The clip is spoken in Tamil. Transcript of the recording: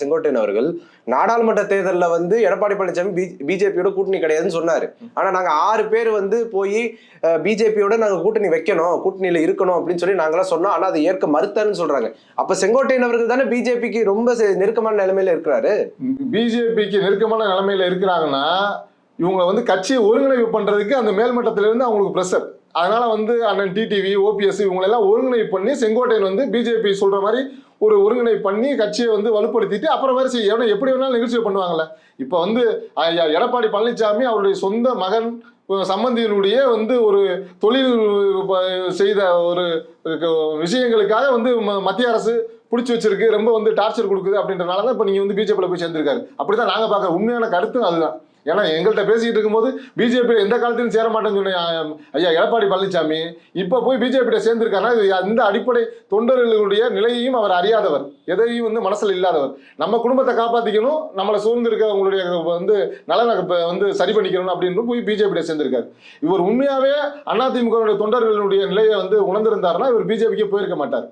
செங்கோட்டையன் அவர்கள் நாடாளுமன்ற தேர்தலில் வந்து எடப்பாடி பழனிசாமி பிஜேபியோட கூட்டணி கிடையாதுன்னு சொன்னார். ஆனால் நாங்கள் ஆறு பேர் வந்து போய் பிஜேபியோட நாங்கள் கூட்டணி வைக்கணும் கூட்டணியில் இருக்கணும் அப்படின்னு சொல்லி நாங்களாம் சொன்னோம். ஆனால் அதை ஏற்க மறுத்தாருன்னு சொல்கிறாங்க அப்போ செங்கோட்டையன் அவர்கள் தானே பிஜேபிக்கு ரொம்ப நெருக்கமான நிலைமையில இருக்கிறாரு? பிஜேபிக்கு நெருக்கமான நிலைமையில இருக்கிறாங்கன்னா இவங்க வந்து கட்சியை ஒருங்கிணைப்பு பண்றதுக்கு அந்த மேல்மட்டத்துல இருந்து அவங்களுக்கு ப்ரெஷர் அதனால வந்து அண்ணன் டிடிவி ஓபிஎஸ் இவங்களெல்லாம் ஒருங்கிணைப்பு பண்ணி செங்கோட்டையன் வந்து பிஜேபி சொல்ற மாதிரி ஒரு ஒருங்கிணைப்பு பண்ணி கட்சியை வந்து வலுப்படுத்திட்டு அப்புறம் வேறு செய்ய எப்படி வேணாலும் நிகழ்ச்சியை பண்ணுவாங்கல்ல. இப்போ வந்து எடப்பாடி பழனிசாமி அவருடைய சொந்த மகன் சம்பந்தியினுடைய வந்து ஒரு தொழில் செய்த ஒரு விஷயங்களுக்காக வந்து ம- மத்திய அரசு பிடிச்சி வச்சிருக்கு ரொம்ப வந்து டார்ச்சர் கொடுக்குது அப்படின்றனால தான் இப்போ நீங்கள் வந்து பிஜேபியில் போய் சேர்ந்துருக்காரு. அப்படி தான் நாங்கள் பார்க்குற உண்மையான கருத்து அதுதான். ஏன்னா எங்கள்கிட்ட பேசிக்கிட்டு இருக்கும்போது பிஜேபியில் எந்த காலத்திலும் சேர மாட்டேன்னு சொன்ன ஐயா எடப்பாடி பழனிசாமி இப்போ போய் பிஜேபியில் சேர்ந்திருக்காருன்னா இந்த அடிப்படை தொண்டர்களுடைய நிலையையும் அவர் அறியாதவர். எதையும் வந்து மனசில் இல்லாதவர். நம்ம குடும்பத்தை காப்பாற்றிக்கணும் நம்மளை சூழ்ந்து இருக்கிறவங்களுடைய வந்து நலனை வந்து சரி பண்ணிக்கணும் அப்படின்னு போய் பிஜேபியில் சேர்ந்திருக்காரு. இவர் உண்மையாகவே அதிமுகவுடைய தொண்டர்களுடைய நிலையை வந்து உணர்ந்திருந்தாருன்னா இவர் பிஜேபிக்கே போயிருக்க மாட்டார்.